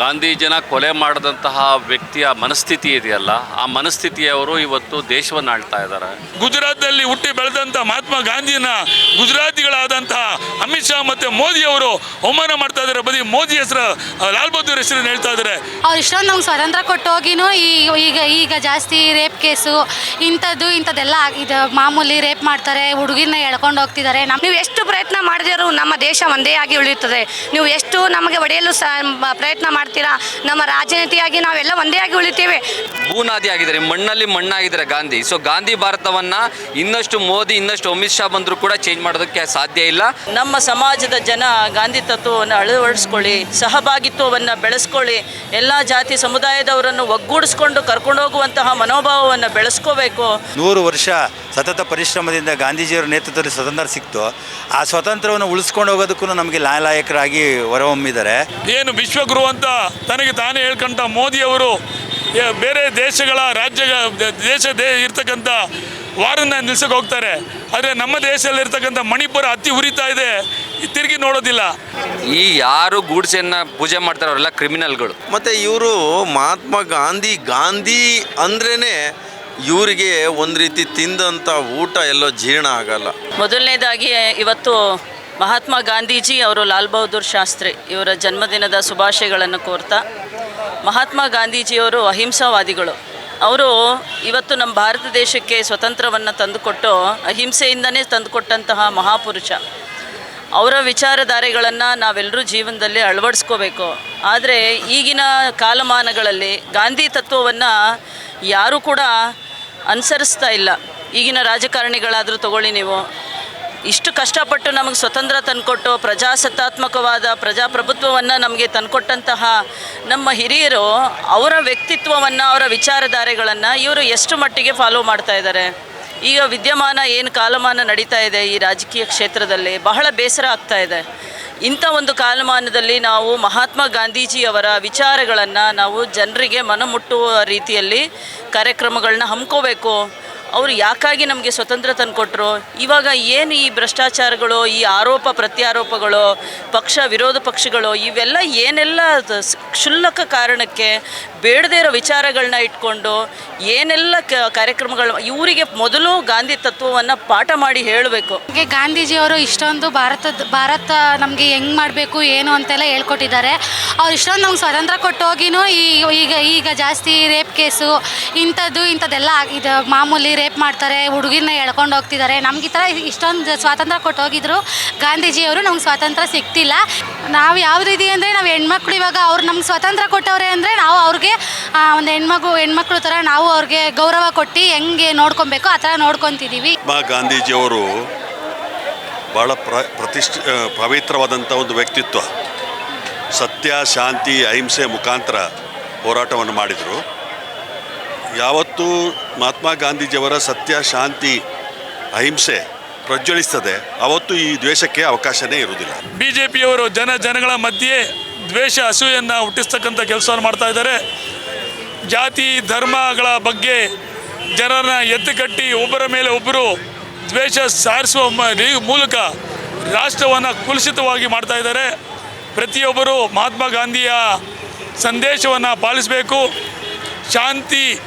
ಗಾಂಧೀಜಿನ ಕೊಲೆ ಮಾಡಿದಂತಹ ವ್ಯಕ್ತಿಯ ಮನಸ್ಥಿತಿ ಇದೆಯಲ್ಲ ಆ ಮನಸ್ಥಿತಿಯವರು ಇವತ್ತು ದೇಶವನ್ನು ಆಳ್ತಾ ಇದ್ದಾರೆ. ಗುಜರಾತ್ನಲ್ಲಿ ಹುಟ್ಟಿ ಬೆಳೆದಂಥ ಮಹಾತ್ಮ ಗಾಂಧಿನ ಗುಜರಾತಿಗಳಾದಂತಹ ಅಮಿತ್ ಶಾ ಮತ್ತು ಮೋದಿ ಅವರು ಅವಮಾನ ಮಾಡ್ತಾ ಇದ್ದಾರೆ. ಬದಿ ಮೋದಿ ಹೆಸರು ಲಾಲ್ ಬಹದ್ದೂರ್ ಹೆಸರನ್ನು ಹೇಳ್ತಾ ಇದ್ದಾರೆ. ಅವ್ರು ಇಷ್ಟೊಂದು ನಮ್ಗೆ ಸ್ವತಂತ್ರ ಕೊಟ್ಟೋಗಿನೂ ಈ ಈಗ ಈಗ ಜಾಸ್ತಿ ರೇಪ್ ಕೇಸು ಇಂಥದ್ದು ಇಂಥದ್ದೆಲ್ಲ ಇದು ಮಾಮೂಲಿ ರೇಪ್ ಮಾಡ್ತಾರೆ ಹುಡುಗಿನ ಎಳ್ಕೊಂಡು ಹೋಗ್ತಿದ್ದಾರೆ. ನಮ್ಮ ನೀವು ಎಷ್ಟು ಪ್ರಯತ್ನ ಮಾಡಿದರೂ ನಮ್ಮ ದೇಶ ಒಂದೇ ಆಗಿ ಉಳಿಯುತ್ತದೆ. ನೀವು ಎಷ್ಟು ನಮಗೆ ಒಡೆಯಲು ಸ ಪ್ರಯತ್ನ ಪ್ರಯತ್ನ ಮಾಡ್ತೀರಾ? ನಮ್ಮ ರಾಜನೀತಿಯಾಗಿ ನಾವೆಲ್ಲ ಒಂದೇ ಆಗಿ ಉಳಿತೇವೆ. ಭೂನಾದಿ ಆಗಿದ್ದಾರೆ ಮಣ್ಣಲ್ಲಿ ಮಣ್ಣಾಗಿದ್ದಾರೆ ಗಾಂಧಿ. ಸೊ ಗಾಂಧಿ ಭಾರತವನ್ನ ಇನ್ನಷ್ಟು ಮೋದಿ ಇನ್ನಷ್ಟು ಅಮಿತ್ ಶಾ ಬಂದರೂ ಕೂಡ ಚೇಂಜ್ ಮಾಡೋದಕ್ಕೆ ಸಾಧ್ಯ ಇಲ್ಲ. ನಮ್ಮ ಸಮಾಜದ ಜನ ಗಾಂಧಿ ತತ್ವವನ್ನು ಅಳವಡಿಸ್ಕೊಳ್ಳಿ ಸಹಭಾಗಿತ್ವವನ್ನು ಬೆಳೆಸ್ಕೊಳ್ಳಿ ಎಲ್ಲ ಜಾತಿ ಸಮುದಾಯದವರನ್ನು ಒಗ್ಗೂಡಿಸ್ಕೊಂಡು ಕರ್ಕೊಂಡೋಗುವಂತಹ ಮನೋಭಾವವನ್ನು ಬೆಳೆಸ್ಕೋಬೇಕು. ನೂರು ವರ್ಷ ಸತತ ಪರಿಶ್ರಮದಿಂದ ಗಾಂಧೀಜಿಯವರ ನೇತೃತ್ವದಲ್ಲಿ ಸ್ವತಂತ್ರ ಸಿಕ್ತು. ಆ ಸ್ವತಂತ್ರವನ್ನು ಉಳಿಸ್ಕೊಂಡು ಹೋಗೋದಕ್ಕೂ ನಮಗೆ ಲಾಯಕರಾಗಿ ಹೊರಹೊಮ್ಮಿದ್ದಾರೆ. ಏನು ವಿಶ್ವಗುರು ಅಂತ ತನಗೆ ತಾನೇ ಹೇಳ್ಕೊಂಡ ಮೋದಿಯವರು ಬೇರೆ ದೇಶಗಳ ರಾಜ್ಯ ದೇಶ ದೇ ಇರ್ತಕ್ಕಂಥ ವಾರನ್ನ ನಿಲ್ಸಕ್ಕೆ ಹೋಗ್ತಾರೆ. ಆದರೆ ನಮ್ಮ ದೇಶದಲ್ಲಿರ್ತಕ್ಕಂಥ ಮಣಿಪುರ ಅತಿ ಉರಿತಾ ಇದೆ ತಿರುಗಿ ನೋಡೋದಿಲ್ಲ. ಈ ಯಾರು ಗೂಡ್ಸೆಯನ್ನು ಪೂಜೆ ಮಾಡ್ತಾರೆ ಅವರೆಲ್ಲ ಕ್ರಿಮಿನಲ್ಗಳು. ಮತ್ತು ಇವರು ಮಹಾತ್ಮ ಗಾಂಧಿ ಗಾಂಧಿ ಅಂದ್ರೇ ಇವರಿಗೆ ಒಂದು ರೀತಿ ತಿಂದಂಥ ಊಟ ಎಲ್ಲೋ ಜೀರ್ಣ ಆಗಲ್ಲ. ಮೊದಲನೇದಾಗಿ ಇವತ್ತು ಮಹಾತ್ಮ ಗಾಂಧೀಜಿ ಅವರು ಲಾಲ್ ಬಹದ್ದೂರ್ ಶಾಸ್ತ್ರಿ ಇವರ ಜನ್ಮದಿನದ ಶುಭಾಶಯಗಳನ್ನು ಕೋರ್ತಾ, ಮಹಾತ್ಮ ಗಾಂಧೀಜಿಯವರು ಅಹಿಂಸಾವಾದಿಗಳು. ಅವರು ಇವತ್ತು ನಮ್ಮ ಭಾರತ ದೇಶಕ್ಕೆ ಸ್ವತಂತ್ರವನ್ನು ತಂದುಕೊಟ್ಟು, ಅಹಿಂಸೆಯಿಂದನೇ ತಂದುಕೊಟ್ಟಂತಹ ಮಹಾಪುರುಷ. ಅವರ ವಿಚಾರಧಾರೆಗಳನ್ನು ನಾವೆಲ್ಲರೂ ಜೀವನದಲ್ಲಿ ಅಳವಡಿಸ್ಕೋಬೇಕು. ಆದರೆ ಈಗಿನ ಕಾಲಮಾನಗಳಲ್ಲಿ ಗಾಂಧಿ ತತ್ವವನ್ನು ಯಾರೂ ಕೂಡ ಅನುಸರಿಸ್ತಾ ಇಲ್ಲ. ಈಗಿನ ರಾಜಕಾರಣಿಗಳಾದರೂ ತಗೊಳ್ಳಿ ನೀವು. ಇಷ್ಟು ಕಷ್ಟಪಟ್ಟು ನಮಗೆ ಸ್ವತಂತ್ರ ತಂದುಕೊಟ್ಟು ಪ್ರಜಾಸತ್ತಾತ್ಮಕವಾದ ಪ್ರಜಾಪ್ರಭುತ್ವವನ್ನು ನಮಗೆ ತಂದುಕೊಟ್ಟಂತಹ ನಮ್ಮ ಹಿರಿಯರು ಅವರ ವ್ಯಕ್ತಿತ್ವವನ್ನು, ಅವರ ವಿಚಾರಧಾರೆಗಳನ್ನು ಇವರು ಎಷ್ಟು ಮಟ್ಟಿಗೆ ಫಾಲೋ ಮಾಡ್ತಾ ಇದ್ದಾರೆ ಈಗ ವಿದ್ಯಮಾನ ಏನು ಕಾಲಮಾನ ನಡೀತಾ ಇದೆ ಈ ರಾಜಕೀಯ ಕ್ಷೇತ್ರದಲ್ಲಿ? ಬಹಳ ಬೇಸರ ಆಗ್ತಾ ಇದೆ. ಇಂಥ ಒಂದು ಕಾಲಮಾನದಲ್ಲಿ ನಾವು ಮಹಾತ್ಮ ಗಾಂಧೀಜಿಯವರ ವಿಚಾರಗಳನ್ನು ನಾವು ಜನರಿಗೆ ಮನಮುಟ್ಟುವ ರೀತಿಯಲ್ಲಿ ಕಾರ್ಯಕ್ರಮಗಳನ್ನ ಹಮ್ಕೋಬೇಕು. ಅವರು ಯಾಕಾಗಿ ನಮಗೆ ಸ್ವತಂತ್ರ ತಂದುಕೊಟ್ರು ಇವಾಗ ಏನು ಈ ಭ್ರಷ್ಟಾಚಾರಗಳು, ಈ ಆರೋಪ ಪ್ರತ್ಯಾರೋಪಗಳು, ಪಕ್ಷ ವಿರೋಧ ಪಕ್ಷಗಳು, ಇವೆಲ್ಲ ಏನೆಲ್ಲ ಕ್ಷುಲ್ಲಕ ಕಾರಣಕ್ಕೆ ಬೇಡದೇ ಇರೋ ವಿಚಾರಗಳನ್ನ ಇಟ್ಕೊಂಡು ಏನೆಲ್ಲ ಕಾರ್ಯಕ್ರಮಗಳು ಇವರಿಗೆ ಮೊದಲು ಗಾಂಧಿ ತತ್ವವನ್ನು ಪಾಠ ಮಾಡಿ ಹೇಳಬೇಕು. ನಮಗೆ ಗಾಂಧೀಜಿಯವರು ಇಷ್ಟೊಂದು ಭಾರತದ, ಭಾರತ ನಮಗೆ ಹೆಂಗೆ ಮಾಡಬೇಕು, ಏನು ಅಂತೆಲ್ಲ ಹೇಳ್ಕೊಟ್ಟಿದ್ದಾರೆ. ಅವ್ರು ಇಷ್ಟೊಂದು ನಮ್ಗೆ ಸ್ವತಂತ್ರ ಕೊಟ್ಟೋಗಿನೂ ಈ, ಈಗ ಈಗ ಜಾಸ್ತಿ ರೇಪ್ ಕೇಸು, ಇಂಥದ್ದು, ಇಂಥದ್ದೆಲ್ಲ ಇದು ಮಾಮೂಲಿ ರೇಪ್ ಮಾಡ್ತಾರೆ ಹುಡುಗಿನ ಎಳ್ಕೊಂಡು ಹೋಗ್ತಿದ್ದಾರೆ ನಮ್ಗೆ ಈ ಥರ ಇಷ್ಟೊಂದು ಸ್ವಾತಂತ್ರ್ಯ ಕೊಟ್ಟು ಹೋಗಿದ್ರು. ಗಾಂಧೀಜಿಯವರು ನಮ್ಗೆ ಸ್ವಾತಂತ್ರ್ಯ ಸಿಗ್ತಿಲ್ಲ. ನಾವು ಯಾವ ರೀತಿ ಅಂದರೆ ನಾವು ಹೆಣ್ಮಕ್ಳು ಇವಾಗ ಅವ್ರು ನಮ್ಗೆ ಸ್ವಾತಂತ್ರ್ಯ ಕೊಟ್ಟವ್ರೆ ಅಂದರೆ ನಾವು ಅವ್ರಿಗೆ ಒಂದು ಹೆಣ್ಮಗು, ಹೆಣ್ಮಕ್ಳು ಥರ ನಾವು ಅವ್ರಿಗೆ ಗೌರವ ಕೊಟ್ಟು ಹೆಂಗೆ ನೋಡ್ಕೊಬೇಕು ಆ ಥರ ನೋಡ್ಕೊತಿದ್ದೀವಿ ಗಾಂಧೀಜಿಯವರು ಭಾಳ ಪ್ರ, ಪ್ರತಿಷ್ಠ ಪವಿತ್ರವಾದಂಥ ಒಂದು ವ್ಯಕ್ತಿತ್ವ. ಸತ್ಯ, ಶಾಂತಿ, ಅಹಿಂಸೆ ಮುಖಾಂತರ ಹೋರಾಟವನ್ನು ಮಾಡಿದರು. ಯಾವತ್ತೂ ಮಹಾತ್ಮ ಗಾಂಧೀಜಿಯವರ ಸತ್ಯ, ಶಾಂತಿ, ಅಹಿಂಸೆ ಪ್ರಜ್ವಲಿಸ್ತದೆ ಅವತ್ತು ಈ ದ್ವೇಷಕ್ಕೆ ಅವಕಾಶನೇ ಇರುವುದಿಲ್ಲ. ಬಿ ಜೆ ಪಿಯವರು ಜನ ಜನಗಳ ಮಧ್ಯೆ ದ್ವೇಷ ಹಸುವೆಯನ್ನು ಹುಟ್ಟಿಸ್ತಕ್ಕಂಥ ಕೆಲಸವನ್ನು ಮಾಡ್ತಾ ಇದ್ದಾರೆ. ಜಾತಿ, ಧರ್ಮಗಳ ಬಗ್ಗೆ ಜನರನ್ನ ಎತ್ತುಕಟ್ಟಿ ಒಬ್ಬರ ಮೇಲೆ ಒಬ್ಬರು ದ್ವೇಷ ಸಾರಿಸುವ ಮೂಲಕ ರಾಷ್ಟ್ರವನ್ನು ಕುಲುಷಿತವಾಗಿ ಮಾಡ್ತಾ ಇದ್ದಾರೆ. ಪ್ರತಿಯೊಬ್ಬರು ಮಹಾತ್ಮ ಗಾಂಧಿಯ ಸಂದೇಶವನ್ನು ಪಾಲಿಸಬೇಕು. ಶಾಂತಿ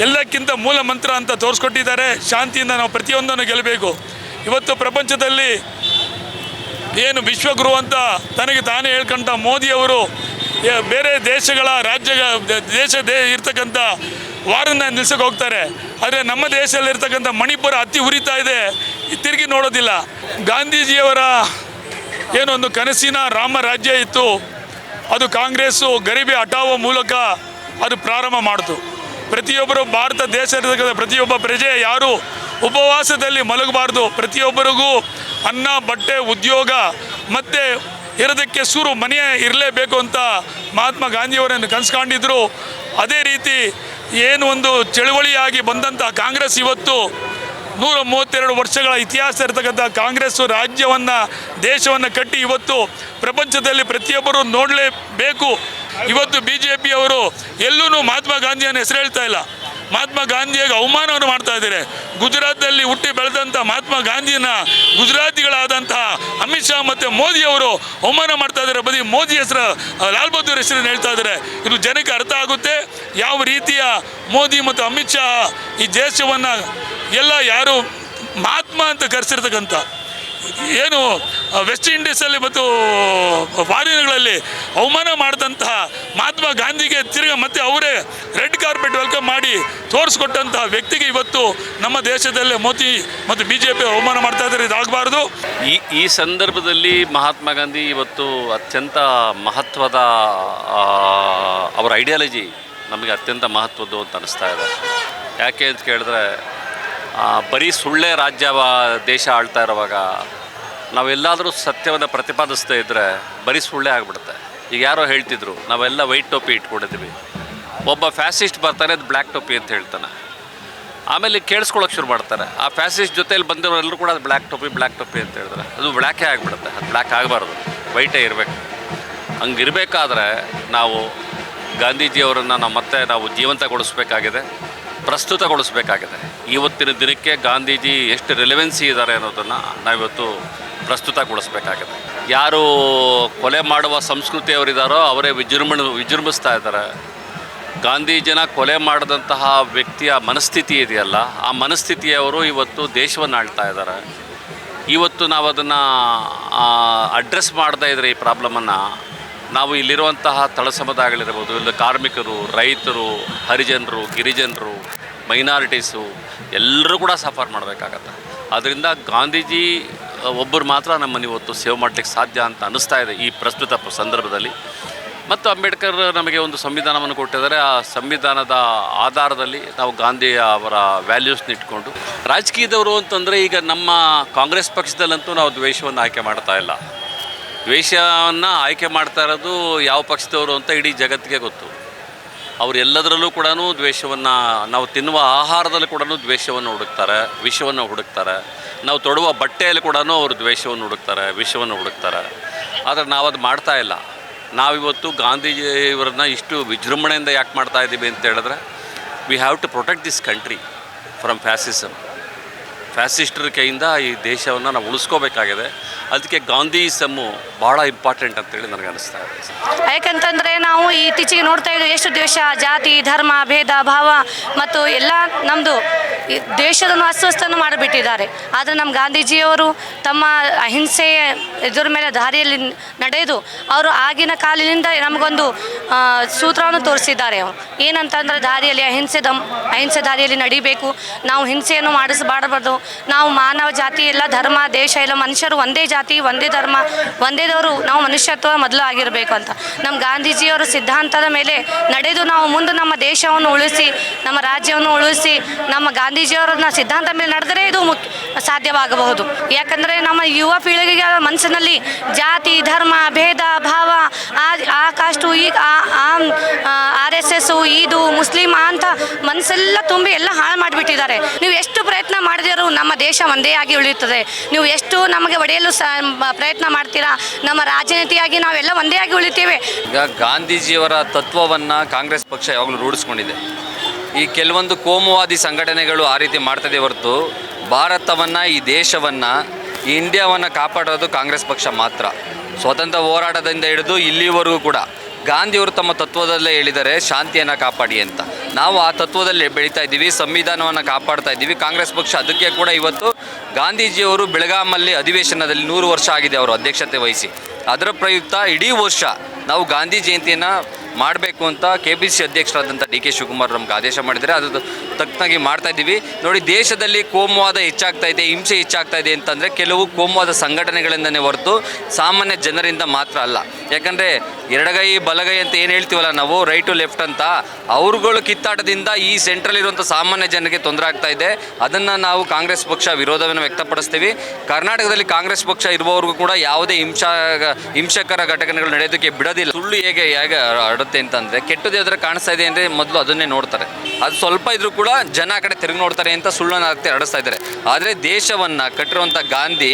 ಎಲ್ಲಕ್ಕಿಂತ ಮೂಲ ಮಂತ್ರ ಅಂತ ತೋರಿಸ್ಕೊಟ್ಟಿದ್ದಾರೆ. ಶಾಂತಿಯಿಂದ ನಾವು ಪ್ರತಿಯೊಂದನ್ನು ಗೆಲ್ಲಬೇಕು. ಇವತ್ತು ಪ್ರಪಂಚದಲ್ಲಿ ಏನು ವಿಶ್ವಗುರು ಅಂತ ತನಗೆ ತಾನೇ ಹೇಳ್ಕೊಂಡ ಮೋದಿಯವರು ಬೇರೆ ದೇಶಗಳ ರಾಜ್ಯ ದೇಶ ದೇ, ಇರ್ತಕ್ಕಂಥ ವಾರನ್ನ ನಿಲ್ಸಕ್ಕೆ ಹೋಗ್ತಾರೆ. ಆದರೆ ನಮ್ಮ ದೇಶದಲ್ಲಿರ್ತಕ್ಕಂಥ ಮಣಿಪುರ ಅತಿ ಉರಿತಾ ಇದೆ. ತಿರುಗಿ ನೋಡೋದಿಲ್ಲ. ಗಾಂಧೀಜಿಯವರ ಏನೊಂದು ಕನಸಿನ ರಾಮ ರಾಜ್ಯ ಇತ್ತು. ಅದು ಕಾಂಗ್ರೆಸ್ಸು ಗರಿಬಿ ಹಟಾವ ಮೂಲಕ ಅದು ಪ್ರಾರಂಭ ಮಾಡಿತು. ಪ್ರತಿಯೊಬ್ಬರು ಭಾರತ ದೇಶ ಇರತಕ್ಕಂಥ ಪ್ರತಿಯೊಬ್ಬ ಪ್ರಜೆ ಯಾರು ಉಪವಾಸದಲ್ಲಿ ಮಲಗಬಾರ್ದು. ಪ್ರತಿಯೊಬ್ಬರಿಗೂ ಅನ್ನ, ಬಟ್ಟೆ, ಉದ್ಯೋಗ ಮತ್ತು ಇರೋದಕ್ಕೆ ಸೂರು ಮನೆ ಇರಲೇಬೇಕು ಅಂತ ಮಹಾತ್ಮ ಗಾಂಧಿಯವರನ್ನು ಕನಸ್ಕೊಂಡಿದ್ರು. ಅದೇ ರೀತಿ ಏನು ಒಂದು ಚಳುವಳಿಯಾಗಿ ಬಂದಂಥ ಕಾಂಗ್ರೆಸ್ ಇವತ್ತು ನೂರ ಮೂವತ್ತೆರಡು ವರ್ಷಗಳ ಇತಿಹಾಸ ಇರತಕ್ಕಂಥ ಕಾಂಗ್ರೆಸ್ಸು ರಾಜ್ಯವನ್ನು, ದೇಶವನ್ನು ಕಟ್ಟಿ ಇವತ್ತು ಪ್ರಪಂಚದಲ್ಲಿ ಪ್ರತಿಯೊಬ್ಬರು ನೋಡಲೇಬೇಕು. ಇವತ್ತು ಬಿ ಜೆ ಪಿಯವರು ಎಲ್ಲೂ ಮಹಾತ್ಮ ಗಾಂಧಿಯನ್ನು ಹೆಸರು ಹೇಳ್ತಾ ಇಲ್ಲ. ಮಹಾತ್ಮ ಗಾಂಧಿಯಾಗಿ ಅವಮಾನವನ್ನು ಮಾಡ್ತಾ ಇದ್ದಾರೆ. ಗುಜರಾತ್ನಲ್ಲಿ ಹುಟ್ಟಿ ಬೆಳೆದಂಥ ಮಹಾತ್ಮ ಗಾಂಧಿಯನ್ನು ಗುಜರಾತಿಗಳಾದಂತಹ ಅಮಿತ್ ಶಾ ಮತ್ತು ಮೋದಿಯವರು ಅವಮಾನ ಮಾಡ್ತಾ ಇದ್ದಾರೆ. ಬದಿ ಮೋದಿ ಹೆಸರು, ಲಾಲ್ ಬಹದ್ದೂರ್ ಹೆಸರನ್ನು ಹೇಳ್ತಾ ಇದ್ದಾರೆ. ಇದು ಜನಕ್ಕೆ ಅರ್ಥ ಆಗುತ್ತೆ. ಯಾವ ರೀತಿಯ ಮೋದಿ ಮತ್ತು ಅಮಿತ್ ಶಾ ಈ ದೇಶವನ್ನು ಎಲ್ಲ ಯಾರು ಮಹಾತ್ಮ ಅಂತ ಕರೆಸಿರ್ತಕ್ಕಂಥ ಏನು ವೆಸ್ಟ್ ಇಂಡೀಸಲ್ಲಿ ಮತ್ತು ಫಾರಿನ್ಗಳಲ್ಲಿ ಅವಮಾನ ಮಾಡಿದಂತಹ ಮಹಾತ್ಮ ಗಾಂಧಿಗೆ ತಿರುಗ ಮತ್ತೆ ಅವರೇ ರೆಡ್ ಕಾರ್ಪೆಟ್ ವೆಲ್ಕಮ್ ಮಾಡಿ ತೋರಿಸ್ಕೊಟ್ಟಂತಹ ವ್ಯಕ್ತಿಗೆ ಇವತ್ತು ನಮ್ಮ ದೇಶದಲ್ಲೇ ಮೋದಿ ಮತ್ತು ಬಿ ಜೆ ಪಿ ಅವಮಾನ ಮಾಡ್ತಾ ಇದ್ದಾರೆ ಇದಾಗಬಾರ್ದು ಈ ಈ ಸಂದರ್ಭದಲ್ಲಿ ಮಹಾತ್ಮ ಗಾಂಧಿ ಇವತ್ತು ಅತ್ಯಂತ ಮಹತ್ವದ ಅವರ ಐಡಿಯಾಲಜಿ ನಮಗೆ ಅತ್ಯಂತ ಮಹತ್ವದ್ದು ಅಂತ ಅನಿಸ್ತಾ ಇದೆ. ಯಾಕೆ ಅಂತ ಕೇಳಿದ್ರೆ ಬರೀ ಸುಳ್ಳೆ ರಾಜ್ಯ ದೇಶ ಆಳ್ತಾ ಇರುವಾಗ ನಾವೆಲ್ಲಾದರೂ ಸತ್ಯವನ್ನು ಪ್ರತಿಪಾದಿಸ್ತಾ ಇದ್ದರೆ ಬರೀ ಸುಳ್ಳೆ ಆಗಿಬಿಡುತ್ತೆ. ಈಗ ಯಾರೋ ಹೇಳ್ತಿದ್ರು, ನಾವೆಲ್ಲ ವೈಟ್ ಟೋಪಿ ಇಟ್ಕೊಂಡಿದ್ದೀವಿ. ಒಬ್ಬ ಫ್ಯಾಸಿಸ್ಟ್ ಬರ್ತಾನೆ, ಅದು ಬ್ಲ್ಯಾಕ್ ಟೋಪಿ ಅಂತ ಹೇಳ್ತಾನೆ. ಆಮೇಲೆ ಕೇಳಿಸ್ಕೊಳ್ಳೋಕೆ ಶುರು ಮಾಡ್ತಾರೆ. ಆ ಫ್ಯಾಸಿಸ್ಟ್ ಜೊತೆಯಲ್ಲಿ ಬಂದಿರೋರೆಲ್ಲರೂ ಕೂಡ ಅದು ಬ್ಲ್ಯಾಕ್ ಟೋಪಿ ಬ್ಲ್ಯಾಕ್ ಟೋಪಿ ಅಂತ ಹೇಳಿದ್ರೆ ಅದು ಬ್ಲ್ಯಾಕೇ ಆಗಿಬಿಡುತ್ತೆ, ಅದು ಬ್ಲ್ಯಾಕ್ ಆಗಬಾರ್ದು. ವೈಟೇ ಇರಬೇಕು. ಹಂಗಿರಬೇಕಾದ್ರೆ ನಾವು ಗಾಂಧೀಜಿಯವರನ್ನು ನಾವು ಮತ್ತೆ ನಾವು ಜೀವಂತಗೊಳಿಸ್ಬೇಕಾಗಿದೆ. ಪ್ರಸ್ತುತಗೊಳಿಸ್ಬೇಕಾಗಿದೆ. ಇವತ್ತಿನ ದಿನಕ್ಕೆ ಗಾಂಧೀಜಿ ಎಷ್ಟು ರಿಲೆವೆನ್ಸಿ ಇದ್ದಾರೆ ಅನ್ನೋದನ್ನು ನಾವಿವತ್ತು ಪ್ರಸ್ತುತಗೊಳಿಸಬೇಕಾಗಿದೆ. ಯಾರು ಕೊಲೆ ಮಾಡುವ ಸಂಸ್ಕೃತಿಯವರಿದ್ದಾರೋ ಅವರೇ ವಿಜೃಂಭಣ ವಿಜೃಂಭಿಸ್ತಾ ಇದ್ದಾರೆ. ಗಾಂಧೀಜಿನ ಕೊಲೆ ಮಾಡಿದಂತಹ ವ್ಯಕ್ತಿಯ ಮನಸ್ಥಿತಿ ಇದೆಯಲ್ಲ, ಆ ಮನಸ್ಥಿತಿಯವರು ಇವತ್ತು ದೇಶವನ್ನು ಆಳ್ತಾ ಇದ್ದಾರೆ. ಇವತ್ತು ನಾವು ಅದನ್ನು ಅಡ್ರೆಸ್ ಮಾಡ್ತಾ ಇದ್ರೆ ಈ ಪ್ರಾಬ್ಲಮನ್ನು ನಾವು ಇಲ್ಲಿರುವಂತಹ ತಳ ಸಮುದಾಯಗಳಿರ್ಬೋದು ಇಲ್ಲಿ ಕಾರ್ಮಿಕರು, ರೈತರು, ಹರಿಜನರು, ಗಿರಿಜನರು ಮೈನಾರಿಟೀಸು ಎಲ್ಲರೂ ಕೂಡ ಸಫರ್ ಮಾಡಬೇಕಾಗತ್ತೆ. ಅದರಿಂದ ಗಾಂಧೀಜಿ ಒಬ್ಬರು ಮಾತ್ರ ನಮ್ಮನ್ನು ಇವತ್ತು ಸೇವ್ ಮಾಡಲಿಕ್ಕೆ ಸಾಧ್ಯ ಅಂತ ಅನ್ನಿಸ್ತಾ ಇದೆ ಈ ಪ್ರಸ್ತುತ ಸಂದರ್ಭದಲ್ಲಿ. ಮತ್ತು ಅಂಬೇಡ್ಕರ್ ನಮಗೆ ಒಂದು ಸಂವಿಧಾನವನ್ನು ಕೊಟ್ಟಿದ್ದಾರೆ. ಆ ಸಂವಿಧಾನದ ಆಧಾರದಲ್ಲಿ ನಾವು ಗಾಂಧಿ ಅವರ ವ್ಯಾಲ್ಯೂಸ್ನ ಇಟ್ಕೊಂಡು, ರಾಜಕೀಯದವರು ಅಂತಂದರೆ ಈಗ ನಮ್ಮ ಕಾಂಗ್ರೆಸ್ ಪಕ್ಷದಲ್ಲಂತೂ ನಾವು ದ್ವೇಷವನ್ನು ಆಯ್ಕೆ ಮಾಡ್ತಾ ಇಲ್ಲ. ದ್ವೇಷವನ್ನು ಆಯ್ಕೆ ಮಾಡ್ತಾ ಇರೋದು ಯಾವ ಪಕ್ಷದವರು ಅಂತ ಇಡೀ ಜಗತ್ತಿಗೆ ಗೊತ್ತು. ಅವರೆಲ್ಲದರಲ್ಲೂ ಕೂಡ ದ್ವೇಷವನ್ನು, ನಾವು ತಿನ್ನುವ ಆಹಾರದಲ್ಲಿ ಕೂಡ ದ್ವೇಷವನ್ನು ಹುಡುಕ್ತಾರೆ, ವಿಷವನ್ನು ಹುಡುಕ್ತಾರೆ. ನಾವು ತೊಡುವ ಬಟ್ಟೆಯಲ್ಲಿ ಕೂಡ ಅವರು ದ್ವೇಷವನ್ನು ಹುಡುಕ್ತಾರೆ, ವಿಷವನ್ನು ಹುಡುಕ್ತಾರೆ. ಆದರೆ ನಾವು ಅದು ಮಾಡ್ತಾ ಇಲ್ಲ. ನಾವಿವತ್ತು ಗಾಂಧೀಜಿಯವ್ರನ್ನ ಇಷ್ಟು ವಿಜೃಂಭಣೆಯಿಂದ ಯಾಕೆ ಮಾಡ್ತಾ ಇದ್ದೀವಿ ಅಂತ ಹೇಳಿದ್ರೆ we have to protect this country from fascism ಫ್ಯಾಸಿಸ್ಟರ್ ಕೈಯಿಂದ ಈ ದೇಶವನ್ನು ನಾವು ಉಳಿಸ್ಕೋಬೇಕಾಗಿದೆ. ಅದಕ್ಕೆ ಗಾಂಧಿಸಮ್ಮು ಭಾಳ ಇಂಪಾರ್ಟೆಂಟ್ ಅಂತೇಳಿ ನನಗೆ ಅನಿಸ್ತಾ ಇದೆ. ಯಾಕಂತಂದರೆ ನಾವು ಇತ್ತೀಚೆಗೆ ನೋಡ್ತಾ ಇದ್ದೀವಿ ಎಷ್ಟು ದೇಶ, ಜಾತಿ, ಧರ್ಮ, ಭೇದ, ಭಾವ ಮತ್ತು ಎಲ್ಲ ನಮ್ಮದು ದೇಶದನ್ನು ಅಸ್ವಸ್ಥನ ಮಾಡಿಬಿಟ್ಟಿದ್ದಾರೆ. ಆದರೆ ನಮ್ಮ ಗಾಂಧೀಜಿಯವರು ತಮ್ಮ ಅಹಿಂಸೆ ಎದುರ ಮೇಲೆ ದಾರಿಯಲ್ಲಿ ನಡೆದು ಅವರು ಆಗಿನ ಕಾಲಿನಿಂದ ನಮಗೊಂದು ಸೂತ್ರವನ್ನು ತೋರಿಸಿದ್ದಾರೆ. ಅವರು ಏನಂತಂದ್ರೆ ದಾರಿಯಲ್ಲಿ ಅಹಿಂಸೆ ದಮ್, ಅಹಿಂಸೆ ದಾರಿಯಲ್ಲಿ ನಡಿಬೇಕು. ನಾವು ಹಿಂಸೆಯನ್ನು ಮಾಡಿಸಬಾರಬಾರ್ದು. ನಾವು ಮಾನವ ಜಾತಿ ಎಲ್ಲ, ಧರ್ಮ, ದೇಶ ಎಲ್ಲ ಮನುಷ್ಯರು ಒಂದೇ ಜಾತಿ ಒಂದೇ ಧರ್ಮ, ಒಂದೇ ದೇವರು ನಾವು ಮನುಷ್ಯತ್ವ ಮೊದಲು ಆಗಿರಬೇಕು ಅಂತ. ನಮ್ಮ ಗಾಂಧೀಜಿಯವರ ಸಿದ್ಧಾಂತದ ಮೇಲೆ ನಡೆದು ನಾವು ಮುಂದೆ ನಮ್ಮ ದೇಶವನ್ನು ಉಳಿಸಿ, ನಮ್ಮ ರಾಜ್ಯವನ್ನು ಉಳಿಸಿ, ನಮ್ಮ ಗಾಂಧೀಜಿಯವರನ್ನ ಸಿದ್ಧಾಂತ ಮೇಲೆ ನಡೆದರೆ ಇದು ಮುಖ್ಯ, ಸಾಧ್ಯವಾಗಬಹುದು. ಯಾಕಂದರೆ ನಮ್ಮ ಯುವ ಪೀಳಿಗೆಗೆ ಮನಸ್ಸಿನಲ್ಲಿ ಜಾತಿ, ಧರ್ಮ, ಭೇದ, ಭಾವ, ಆ ಆ ಕಾಸ್ಟು ಈ ಆರ್ ಎಸ್ ಎಸ್ಸು ಇದು ಮುಸ್ಲಿಂ ಅಂತ ಮನಸ್ಸೆಲ್ಲ ತುಂಬಿ ಎಲ್ಲ ಹಾಳು ಮಾಡಿಬಿಟ್ಟಿದ್ದಾರೆ. ನೀವು ಎಷ್ಟು ಪ್ರಯತ್ನ ಮಾಡಿದರೂ ನಮ್ಮ ದೇಶ ಒಂದೇ ಆಗಿ ಉಳಿಯುತ್ತದೆ. ನೀವು ಎಷ್ಟು ನಮಗೆ ಒಡೆಯಲು ಸ ಪ್ರಯತ್ನ ಮಾಡ್ತೀರಾ? ನಮ್ಮ ರಾಜನೀತಿಯಾಗಿ ನಾವೆಲ್ಲ ಒಂದೇ ಆಗಿ ಉಳಿತೇವೆ. ಈಗ ಗಾಂಧೀಜಿಯವರ ತತ್ವವನ್ನು ಕಾಂಗ್ರೆಸ್ ಪಕ್ಷ ಯಾವಾಗಲೂ ರೂಢಿಸ್ಕೊಂಡಿದೆ. ಈ ಕೆಲವೊಂದು ಕೋಮುವಾದಿ ಸಂಘಟನೆಗಳು ಆ ರೀತಿ ಮಾಡ್ತದೆ ಹೊರತು ಭಾರತವನ್ನು, ಈ ದೇಶವನ್ನು, ಈ ಇಂಡಿಯಾವನ್ನು ಕಾಪಾಡೋದು ಕಾಂಗ್ರೆಸ್ ಪಕ್ಷ ಮಾತ್ರ. ಸ್ವತಂತ್ರ ಹೋರಾಟದಿಂದ ಹಿಡಿದು ಇಲ್ಲಿವರೆಗೂ ಕೂಡ ಗಾಂಧಿಯವರು ತಮ್ಮ ತತ್ವದಲ್ಲೇ ಹೇಳಿದರೆ ಶಾಂತಿಯನ್ನು ಕಾಪಾಡಿ ಅಂತ. ನಾವು ಆ ತತ್ವದಲ್ಲಿ ಬೆಳೀತಾ ಇದ್ದೀವಿ, ಸಂವಿಧಾನವನ್ನು ಕಾಪಾಡ್ತಾ ಇದ್ದೀವಿ, ಕಾಂಗ್ರೆಸ್ ಪಕ್ಷ ಅದಕ್ಕೆ ಕೂಡ ಇವತ್ತು ಗಾಂಧೀಜಿಯವರು ಬೆಳಗಾಮಲ್ಲಿ ಅಧಿವೇಶನದಲ್ಲಿ ನೂರು ವರ್ಷ ಆಗಿದೆ ಅವರು ಅಧ್ಯಕ್ಷತೆ ವಹಿಸಿ. ಅದರ ಪ್ರಯುಕ್ತ ಇಡೀ ವರ್ಷ ನಾವು ಗಾಂಧಿ ಜಯಂತಿಯನ್ನು ಮಾಡಬೇಕು ಅಂತ ಕೆ ಪಿ ಸಿ ಅಧ್ಯಕ್ಷರಾದಂಥ ಡಿ ಕೆ ಶಿವಕುಮಾರ್ ನಮ್ಗೆ ಆದೇಶ ಮಾಡಿದರೆ ಅದು ತಕ್ಕನಾಗಿ ಮಾಡ್ತಾ ಇದ್ದೀವಿ. ನೋಡಿ, ದೇಶದಲ್ಲಿ ಕೋಮುವಾದ ಹೆಚ್ಚಾಗ್ತಾ ಇದೆ, ಹಿಂಸೆ ಹೆಚ್ಚಾಗ್ತಾ ಇದೆ ಅಂತಂದರೆ ಕೆಲವು ಕೋಮುವಾದ ಸಂಘಟನೆಗಳಿಂದನೇ ಹೊರತು ಸಾಮಾನ್ಯ ಜನರಿಂದ ಮಾತ್ರ ಅಲ್ಲ. ಯಾಕಂದರೆ ಎರಡಗೈ ಬಲಗೈ ಅಂತ ಏನು ಹೇಳ್ತೀವಲ್ಲ ನಾವು, ರೈಟು ಲೆಫ್ಟ್ ಅಂತ, ಅವ್ರುಗಳು ಕಿತ್ತಾಟದಿಂದ ಈ ಸೆಂಟ್ರಲ್ಲಿರುವಂಥ ಸಾಮಾನ್ಯ ಜನರಿಗೆ ತೊಂದರೆ ಆಗ್ತಾ ಇದೆ. ಅದನ್ನು ನಾವು ಕಾಂಗ್ರೆಸ್ ಪಕ್ಷ ವಿರೋಧವನ್ನು ವ್ಯಕ್ತಪಡಿಸ್ತೀವಿ. ಕರ್ನಾಟಕದಲ್ಲಿ ಕಾಂಗ್ರೆಸ್ ಪಕ್ಷ ಇರುವವರೆಗೂ ಕೂಡ ಯಾವುದೇ ಹಿಂಸಾ, ಹಿಂಸಕರ ಘಟನೆಗಳು ನಡೆಯೋದಕ್ಕೆ ಬಿಡೋದಿಲ್ಲ. ಬಿಡೋದಿಲ್ಲ ಸುಳ್ಳು ಹೇಗೆ ಹೇಗೆ ಹರಡುತ್ತೆ ಅಂತಂದರೆ ಕೆಟ್ಟದ್ದು ಯಾವ್ದಾರ ಕಾಣಿಸ್ತಾ ಇದೆ ಅಂದ್ರೆ ಮೊದಲು ಅದನ್ನೇ ನೋಡ್ತಾರೆ. ಅದು ಸ್ವಲ್ಪ ಇದ್ರೂ ಕೂಡ ಜನ ಆ ಕಡೆ ತಿರುಗಿ ನೋಡ್ತಾರೆ ಅಂತ ಸುಳ್ಳನ್ನು ಆಗ್ತಾ ಹರಡಿಸ್ತಾ ಇದ್ದಾರೆ. ಆದ್ರೆ ದೇಶವನ್ನ ಕಟ್ಟಿರುವಂಥ ಗಾಂಧಿ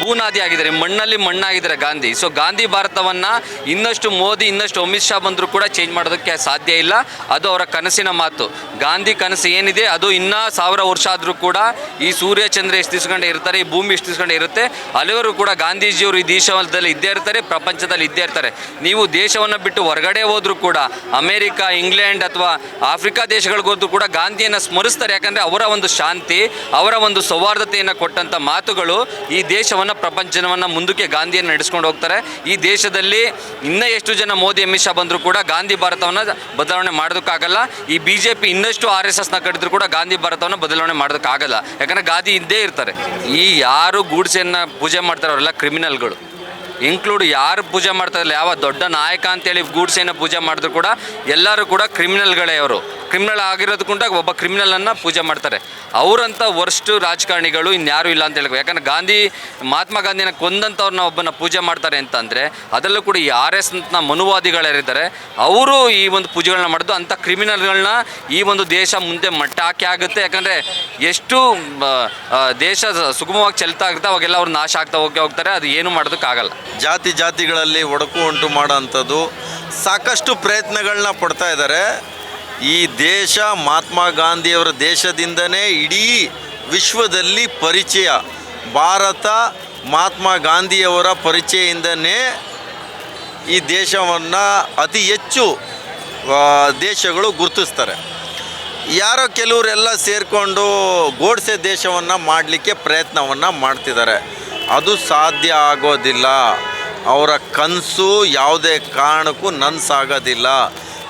ಭೂನಾದಿ ಆಗಿದ್ದಾರೆ, ಮಣ್ಣಲ್ಲಿ ಮಣ್ಣಾಗಿದ್ದಾರೆ ಗಾಂಧಿ. ಸೊ ಗಾಂಧಿ ಭಾರತವನ್ನ ಇನ್ನಷ್ಟು ಮೋದಿ, ಇನ್ನಷ್ಟು ಅಮಿತ್ ಶಾ ಬಂದರೂ ಕೂಡ ಚೇಂಜ್ ಮಾಡೋದಕ್ಕೆ ಸಾಧ್ಯ ಇಲ್ಲ. ಅದು ಅವರ ಕನಸಿನ ಮಾತು. ಗಾಂಧಿ ಕನಸು ಏನಿದೆ, ಅದು ಇನ್ನೂ ಸಾವಿರ ವರ್ಷ ಆದರೂ ಕೂಡ ಈ ಸೂರ್ಯ ಚಂದ್ರ ಎಷ್ಟು ದಿವ್ಸಗಂಡೆ ಇರ್ತಾರೆ, ಈ ಭೂಮಿ ಎಷ್ಟು ದಿವ್ಸಗಂಡೆ ಇರುತ್ತೆ ಅಲ್ಲಿವರು ಕೂಡ ಗಾಂಧೀಜಿಯವರು ಈ ದೇಶದಲ್ಲಿ ಇದ್ದೇ ಇರ್ತಾರೆ, ಪ್ರಪಂಚದಲ್ಲಿ ಇದ್ದೇ ಇರ್ತಾರೆ. ದೇಶವನ್ನು ಬಿಟ್ಟು ಹೊರಗಡೆ ಹೋದರೂ ಕೂಡ ಅಮೇರಿಕ, ಇಂಗ್ಲೆಂಡ್ ಅಥವಾ ಆಫ್ರಿಕಾ ದೇಶಗಳಿಗೋದ್ರೂ ಕೂಡ ಗಾಂಧಿಯನ್ನು ಸ್ಮರಿಸ್ತಾರೆ. ಯಾಕಂದರೆ ಅವರ ಒಂದು ಶಾಂತಿ, ಅವರ ಒಂದು ಸೌಹಾರ್ದತೆಯನ್ನು ಕೊಟ್ಟಂಥ ಮಾತುಗಳು ಈ ದೇಶವನ್ನು, ಪ್ರಪಂಚವನ್ನು ಮುಂದಕ್ಕೆ ಗಾಂಧಿಯನ್ನು ನಡೆಸ್ಕೊಂಡು ಹೋಗ್ತಾರೆ. ಈ ದೇಶದಲ್ಲಿ ಇನ್ನೂ ಎಷ್ಟು ಜನ ಮೋದಿ, ಅಮಿತ್ ಶಾ ಬಂದರೂ ಕೂಡ ಗಾಂಧಿ ಭಾರತವನ್ನು ಬದಲಾವಣೆ ಮಾಡೋದಕ್ಕಾಗಲ್ಲ. ಈ ಬಿ ಜೆ ಪಿ ಇನ್ನಷ್ಟು ಆರ್ ಎಸ್ ಎಸ್ನ ಕಡಿದ್ರು ಕೂಡ ಗಾಂಧಿ ಭಾರತವನ್ನು ಬದಲಾವಣೆ ಮಾಡೋದಕ್ಕಾಗಲ್ಲ. ಯಾಕಂದರೆ ಗಾಂಧಿ ಇದ್ದೇ ಇರ್ತಾರೆ. ಈ ಯಾರು ಗೂಡ್ಸೆಯನ್ನು ಪೂಜೆ ಮಾಡ್ತಾರೆ ಅವರೆಲ್ಲ ಕ್ರಿಮಿನಲ್ಗಳು ಇನ್ಕ್ಲೂಡ್ ಯಾರು ಪೂಜೆ ಮಾಡ್ತಾರಲ್ಲ ಯಾವ ದೊಡ್ಡ ನಾಯಕ ಅಂತೇಳಿ ಗೂಡ್ಸೇನ ಪೂಜೆ ಮಾಡಿದ್ರು ಕೂಡ ಎಲ್ಲರೂ ಕೂಡ ಕ್ರಿಮಿನಲ್ಗಳೇ ಅವರು. ಕ್ರಿಮಿನಲ್ ಆಗಿರೋದಕ್ಕಿಂತ ಒಬ್ಬ ಕ್ರಿಮಿನಲನ್ನು ಪೂಜೆ ಮಾಡ್ತಾರೆ. ಅವರಂಥ ವರ್ಷ ರಾಜಕಾರಣಿಗಳು ಇನ್ಯಾರೂ ಇಲ್ಲ ಅಂತ ಹೇಳ್ಬೇಕು. ಯಾಕಂದ್ರೆ ಗಾಂಧಿ, ಮಹಾತ್ಮ ಗಾಂಧಿನ ಕೊಂದಂಥವ್ರನ್ನ ಒಬ್ಬನ ಪೂಜೆ ಮಾಡ್ತಾರೆ ಅಂತಂದರೆ, ಅದರಲ್ಲೂ ಕೂಡ ಈ ಆರ್ ಎಸ್ನ ಮನುವಾದಿಗಳಿದ್ದಾರೆ ಅವರು ಈ ಒಂದು ಪೂಜೆಗಳನ್ನ ಮಾಡೋದು ಅಂಥ ಕ್ರಿಮಿನಲ್ಗಳನ್ನ ಈ ಒಂದು ದೇಶ ಮುಂದೆ ಮಟ್ಟ ಹಾಕಿ ಆಗುತ್ತೆ. ಯಾಕಂದರೆ ಎಷ್ಟು ದೇಶ ಸುಗಮವಾಗಿ ಚೆಲ್ತಾ ಆಗುತ್ತೆ ಅವಾಗೆಲ್ಲ ಅವ್ರು ನಾಶ ಆಗ್ತಾ ಹೋಗಿ ಹೋಗ್ತಾರೆ, ಅದು ಏನು ಮಾಡೋದಕ್ಕಾಗಲ್ಲ. ಜಾತಿ ಜಾತಿಗಳಲ್ಲಿ ಒಡಕು ಉಂಟು ಮಾಡೋಂಥದ್ದು ಸಾಕಷ್ಟು ಪ್ರಯತ್ನಗಳನ್ನ ಪಡ್ತಾ ಇದ್ದಾರೆ. ಈ ದೇಶ ಮಹಾತ್ಮ ಗಾಂಧಿಯವರ ದೇಶದಿಂದನೇ ಇಡೀ ವಿಶ್ವದಲ್ಲಿ ಪರಿಚಯ. ಭಾರತ ಮಹಾತ್ಮ ಗಾಂಧಿಯವರ ಪರಿಚಯದಿಂದನೇ ಈ ದೇಶವನ್ನು ಅತಿ ಹೆಚ್ಚು ದೇಶಗಳು ಗುರುತಿಸ್ತಾರೆ. ಯಾರೋ ಕೆಲವರೆಲ್ಲ ಸೇರಿಕೊಂಡು ಗೋಡ್ಸೆ ದೇಶವನ್ನು ಮಾಡಲಿಕ್ಕೆ ಪ್ರಯತ್ನವನ್ನು ಮಾಡ್ತಿದ್ದಾರೆ. ಅದು ಸಾಧ್ಯ ಆಗೋದಿಲ್ಲ. ಅವರ ಕನಸು ಯಾವುದೇ ಕಾರಣಕ್ಕೂ ನನ್ಸಾಗೋದಿಲ್ಲ.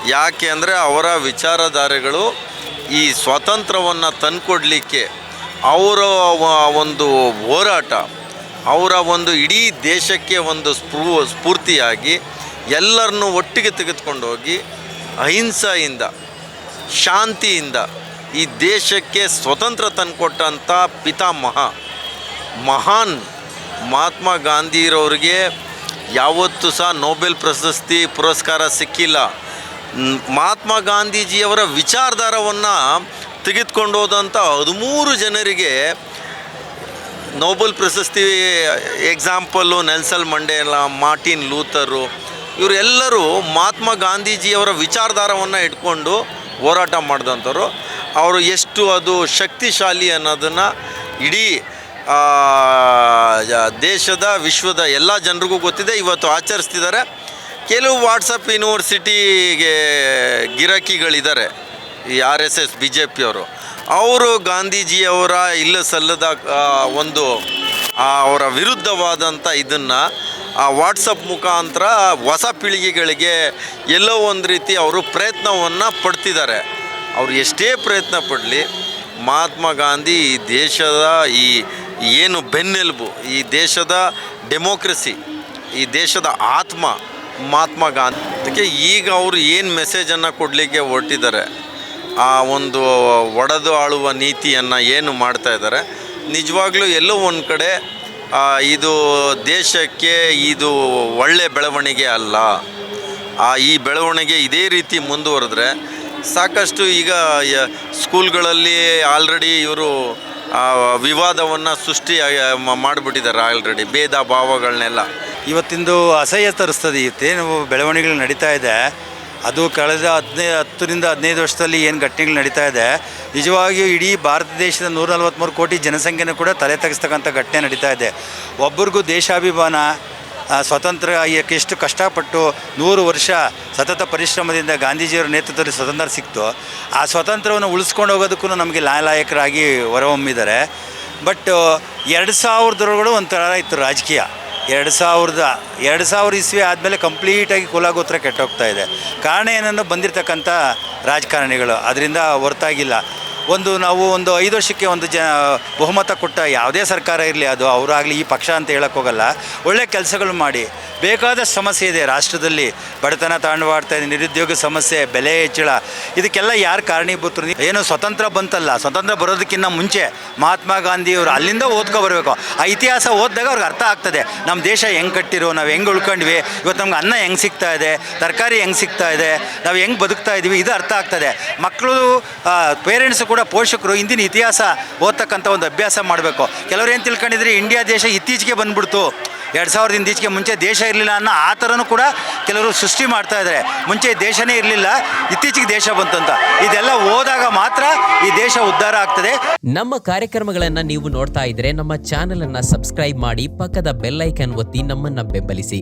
ಯಾಕೆ ಅಂದರೆ ಅವರ ವಿಚಾರಧಾರೆಗಳು ಈ ಸ್ವಾತಂತ್ರ್ಯವನ್ನು ತಂದುಕೊಡ್ಲಿಕ್ಕೆ ಅವರ ಒಂದು ಹೋರಾಟ, ಅವರ ಒಂದು ಇಡೀ ದೇಶಕ್ಕೆ ಒಂದು ಸ್ಫೂ ಸ್ಫೂರ್ತಿಯಾಗಿ ಎಲ್ಲರನ್ನೂ ಒಟ್ಟಿಗೆ ತೆಗೆದುಕೊಂಡು ಹೋಗಿ ಅಹಿಂಸೆಯಿಂದ, ಶಾಂತಿಯಿಂದ ಈ ದೇಶಕ್ಕೆ ಸ್ವತಂತ್ರ ತಂದುಕೊಟ್ಟಂಥ ಪಿತಾಮಹ ಮಹಾನ್ ಮಹಾತ್ಮ ಗಾಂಧಿರವ್ರಿಗೆ ಯಾವತ್ತೂ ಸಹ ನೊಬೆಲ್ ಪ್ರಶಸ್ತಿ ಪುರಸ್ಕಾರ ಸಿಕ್ಕಿಲ್ಲ. ಮಹಾತ್ಮ ಗಾಂಧೀಜಿಯವರ ವಿಚಾರಧಾರವನ್ನು ತೆಗೆದುಕೊಂಡು ಹೋದಂಥ ಹದಿಮೂರು ಜನರಿಗೆ ನೋಬೆಲ್ ಪ್ರಶಸ್ತಿ example Nelson Mandela, Martin Luther ಇವರೆಲ್ಲರೂ ಮಹಾತ್ಮ ಗಾಂಧೀಜಿಯವರ ವಿಚಾರಧಾರವನ್ನು ಇಟ್ಕೊಂಡು ಹೋರಾಟ ಮಾಡಿದಂಥವ್ರು. ಅವರು ಎಷ್ಟು ಅದು ಶಕ್ತಿಶಾಲಿ ಅನ್ನೋದನ್ನು ಇಡೀ ದೇಶದ, ವಿಶ್ವದ ಎಲ್ಲ ಜನರಿಗೂ ಗೊತ್ತಿದೆ, ಇವತ್ತು ಆಚರಿಸ್ತಿದ್ದಾರೆ ಕೆಲವು ವಾಟ್ಸಪ್ ಯೂನಿವರ್ಸಿಟಿಗೆ ಗಿರಾಕಿಗಳಿದ್ದಾರೆ ಈ R S S B J ಪಿಯವರು ಅವರು. ಗಾಂಧೀಜಿಯವರ ಇಲ್ಲ ಸಲ್ಲದ ಒಂದು ಅವರ ವಿರುದ್ಧವಾದಂಥ ಇದನ್ನು, ಆ ವಾಟ್ಸಪ್ ಮುಖಾಂತರ ಹೊಸ ಪೀಳಿಗೆಗಳಿಗೆ ಎಲ್ಲೋ ಒಂದು ರೀತಿ ಅವರು ಪ್ರಯತ್ನವನ್ನು ಪಡ್ತಿದ್ದಾರೆ ಅವರು ಎಷ್ಟೇ ಪ್ರಯತ್ನ ಪಡಲಿ ಮಹಾತ್ಮ ಗಾಂಧಿ ಈ ದೇಶದ ಈ ಏನು ಬೆನ್ನೆಲುಬು, ಈ ದೇಶದ ಡೆಮೋಕ್ರಸಿ, ಈ ದೇಶದ ಆತ್ಮ ಮಹಾತ್ಮ ಗಾಂಧಿ. ಅದಕ್ಕೆ ಈಗ ಅವರು ಏನು ಮೆಸೇಜನ್ನು ಕೊಡಲಿಕ್ಕೆ ಹೊರಟಿದ್ದಾರೆ, ಆ ಒಂದು ಒಡೆದು ಆಳುವ ನೀತಿಯನ್ನು ಏನು ಮಾಡ್ತಾ ಇದ್ದಾರೆ, ನಿಜವಾಗ್ಲೂ ಎಲ್ಲೋ ಒಂದು ಕಡೆ ಇದು ದೇಶಕ್ಕೆ ಇದು ಒಳ್ಳೆ ಬೆಳವಣಿಗೆ ಅಲ್ಲ. ಆ, ಈ ಬೆಳವಣಿಗೆ ಇದೇ ರೀತಿ ಮುಂದುವರೆದ್ರೆ ಸಾಕಷ್ಟು ಈಗ ಸ್ಕೂಲ್ಗಳಲ್ಲಿ ಆಲ್ರೆಡಿ ಇವರು ವಿವಾದವನ್ನು ಸೃಷ್ಟಿ ಮಾಡಿಬಿಟ್ಟಿದ್ದಾರೆ ಆಲ್ರೆಡಿ, ಭೇದ ಭಾವಗಳನ್ನೆಲ್ಲ. ಇವತ್ತಿಂದು ಅಸಹ್ಯ ತರಿಸ್ತದೆ ಇವತ್ತೇನು ಬೆಳವಣಿಗೆಗಳು ನಡೀತಾ ಇದೆ. ಅದು ಕಳೆದ ಹದಿನೈ, ಹತ್ತರಿಂದ ಹದಿನೈದು ವರ್ಷದಲ್ಲಿ ಏನು ಘಟನೆಗಳು ನಡೀತಾ ಇದೆ. ನಿಜವಾಗಿಯೂ ಇಡೀ ಭಾರತ ದೇಶದ ನೂರ ನಲ್ವತ್ತ್ಮೂರು ಕೋಟಿ ಜನಸಂಖ್ಯೆನೂ ಕೂಡ ತಲೆ ತಗ್ಸ್ತಕ್ಕಂಥ ಘಟನೆ ನಡೀತಾ ಇದೆ. ಒಬ್ಬರಿಗೂ ದೇಶಾಭಿಮಾನ ಸ್ವತಂತ್ರ ಎಷ್ಟು ಕಷ್ಟಪಟ್ಟು ನೂರು ವರ್ಷ ಸತತ ಪರಿಶ್ರಮದಿಂದ ಗಾಂಧೀಜಿಯವರ ನೇತೃತ್ವದಲ್ಲಿ ಸ್ವತಂತ್ರ ಸಿಕ್ತು, ಆ ಸ್ವಾತಂತ್ರ್ಯವನ್ನು ಉಳಿಸ್ಕೊಂಡು ಹೋಗೋದಕ್ಕೂ ನಮಗೆ ಲಾಯಲಾಯಕರಾಗಿ ಹೊರಹೊಮ್ಮಿದ್ದಾರೆ. ಬಟ್, ಎರಡು ಸಾವಿರದೊಳಗಡೆ ಒಂಥರ ಇತ್ತು ರಾಜಕೀಯ. ಎರಡು ಸಾವಿರದ, ಎರಡು ಸಾವಿರ ಇಸ್ವಿ ಆದಮೇಲೆ ಕಂಪ್ಲೀಟಾಗಿ ಕುಲಗೋತ್ರ ಕೆಟ್ಟೋಗ್ತಾ ಇದೆ. ಕಾರಣ ಏನನ್ನು ಬಂದಿರತಕ್ಕಂಥ ರಾಜಕಾರಣಿಗಳು, ಅದರಿಂದ ಹೊರತಾಗಿಲ್ಲ. ಒಂದು ನಾವು ಒಂದು ಐದು ವರ್ಷಕ್ಕೆ ಒಂದು ಜ ಬಹುಮತ ಕೊಟ್ಟ ಯಾವುದೇ ಸರ್ಕಾರ ಇರಲಿ, ಅದು ಅವರಾಗಲಿ ಈ ಪಕ್ಷ ಅಂತ ಹೇಳಕ್ಕೆ ಹೋಗಲ್ಲ. ಒಳ್ಳೆ ಕೆಲಸಗಳು ಮಾಡಿ. ಬೇಕಾದ ಸಮಸ್ಯೆ ಇದೆ ರಾಷ್ಟ್ರದಲ್ಲಿ. ಬಡತನ ತಾಂಡವಾಡ್ತಾ ಇದೆ, ನಿರುದ್ಯೋಗ ಸಮಸ್ಯೆ, ಬೆಲೆ ಹೆಚ್ಚಳ. ಇದಕ್ಕೆಲ್ಲ ಯಾರು ಕಾರಣೀಭೂತರು? ಏನು ಸ್ವತಂತ್ರ ಬಂತಲ್ಲ. ಸ್ವತಂತ್ರ ಬರೋದಕ್ಕಿಂತ ಮುಂಚೆ ಮಹಾತ್ಮ ಗಾಂಧಿಯವರು ಅಲ್ಲಿಂದ ಓದ್ಕೊ ಬರಬೇಕು. ಆ ಇತಿಹಾಸ ಓದಿದಾಗ ಅವ್ರಿಗೆ ಅರ್ಥ ಆಗ್ತದೆ. ನಮ್ಮ ದೇಶ ಹೆಂಗೆ ಕಟ್ಟಿರೋ, ನಾವು ಹೆಂಗೆ ಉಳ್ಕೊಂಡ್ವಿ. ಇವತ್ತು ನಮ್ಗೆ ಅನ್ನ ಹೆಂಗೆ ಸಿಗ್ತಾ ಇದೆ? ತರಕಾರಿ ಹೆಂಗೆ ಸಿಗ್ತಾ ಇದೆ? ನಾವು ಹೆಂಗೆ ಬದುಕ್ತಾ ಇದ್ದೀವಿ ಇದು ಅರ್ಥ ಆಗ್ತದೆ. ಮಕ್ಕಳು ಪೇರೆಂಟ್ಸ್ ಕೂಡ ಪೋಷಕರು ಇಂದಿನ ಇತಿಹಾಸ ಓದ್ತಕ್ಕಂಥ ಒಂದು ಅಭ್ಯಾಸ ಮಾಡಬೇಕು. ಕೆಲವರು ಏನು ತಿಳ್ಕೊಂಡಿದ್ರೆ? ಇಂಡಿಯಾ ದೇಶ ಇತ್ತೀಚೆಗೆ ಬಂದ್ಬಿಡ್ತು. ಎರಡು ಸಾವಿರದ ಇಂದೀಚೆಗೆ ಮುಂಚೆ ದೇಶ ಇರಲಿಲ್ಲ ಅನ್ನೋ ಆ ಥರನೂ ಕೂಡ ಕೆಲವರು ಸೃಷ್ಟಿ ಮಾಡ್ತಾ ಇದ್ದಾರೆ ಮುಂಚೆ ದೇಶನೇ ಇರಲಿಲ್ಲ, ಇತ್ತೀಚೆಗೆ ದೇಶ ಬಂತು ಅಂತ. ಇದೆಲ್ಲ ಹೋದಾಗ ಮಾತ್ರ ಈ ದೇಶ ಉದ್ಧಾರ ಆಗ್ತದೆ. ನಮ್ಮ ಕಾರ್ಯಕ್ರಮಗಳನ್ನು ನೀವು ನೋಡ್ತಾ ಇದ್ರೆ ನಮ್ಮ ಚಾನೆಲ್ ಅನ್ನ ಸಬ್ಸ್ಕ್ರೈಬ್ ಮಾಡಿ ಪಕ್ಕದ ಬೆಲ್ ಒತ್ತಿ ನಮ್ಮನ್ನ ಬೆಂಬಲಿಸಿ.